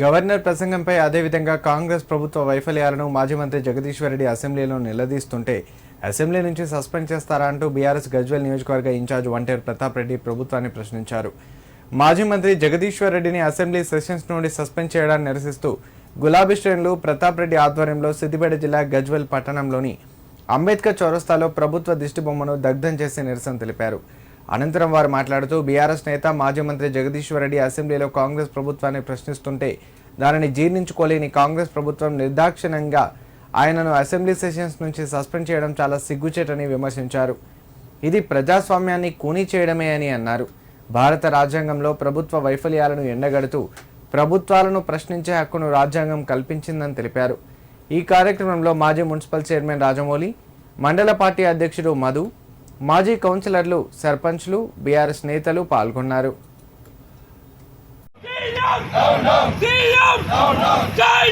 Governor ప్రసంగంపై అదేవిధంగా కాంగ్రెస్ ప్రభుత్వ వైఫల్యాలను మాజీ మంత్రి జగదీశ్వర్ రెడ్డి అసెంబ్లీలో నిలదీస్తుంటే అసెంబ్లీ నుంచి సస్పెండ్ చేస్తారా అంటూ బీఆర్ఎస్ గజ్వెల్ నియోజకవర్గ ఇన్ఛార్జ్ వంటేరు ప్రతాప్ రెడ్డి ప్రభుత్వాన్ని ప్రశ్నించారు. మాజీ మంత్రి జగదీశ్వర్ రెడ్డిని అసెంబ్లీ సెషన్స్ నుండి సస్పెండ్ చేయడాన్ని నిరసిస్తూ గులాబీ శ్రేణులు ప్రతాప్ రెడ్డి ఆధ్వర్యంలో సిద్దిపేట జిల్లా గజ్వెల్ పట్టణంలోని అంబేద్కర్ చౌరస్తాలో ప్రభుత్వ దిష్టిబొమ్మను దగ్ధం చేసి నిరసన తెలిపారు. అనంతరం వారు మాట్లాడుతూ బీఆర్ఎస్ నేత మాజీ మంత్రి జగదీశ్వర్ రెడ్డి అసెంబ్లీలో కాంగ్రెస్ ప్రభుత్వాన్ని ప్రశ్నిస్తుంటే దానిని జీర్ణించుకోలేని కాంగ్రెస్ ప్రభుత్వం నిర్దాక్షిణ్యంగా ఆయనను అసెంబ్లీ సెషన్స్ నుంచి సస్పెండ్ చేయడం చాలా సిగ్గుచేటని విమర్శించారు. ఇది ప్రజాస్వామ్యాన్ని కూనీ చేయడమే అని అన్నారు. భారత రాజ్యాంగంలో ప్రభుత్వ వైఫల్యాలను ఎండగడుతూ ప్రభుత్వాలను ప్రశ్నించే హక్కును రాజ్యాంగం కల్పించిందని తెలిపారు. ఈ కార్యక్రమంలో మాజీ మున్సిపల్ చైర్మన్ రాజమౌళి మండల పార్టీ అధ్యక్షుడు మధు మాజీ కౌన్సిలర్లు సర్పంచ్లు బీఆర్ఎస్ నేతలు పాల్గొన్నారు జై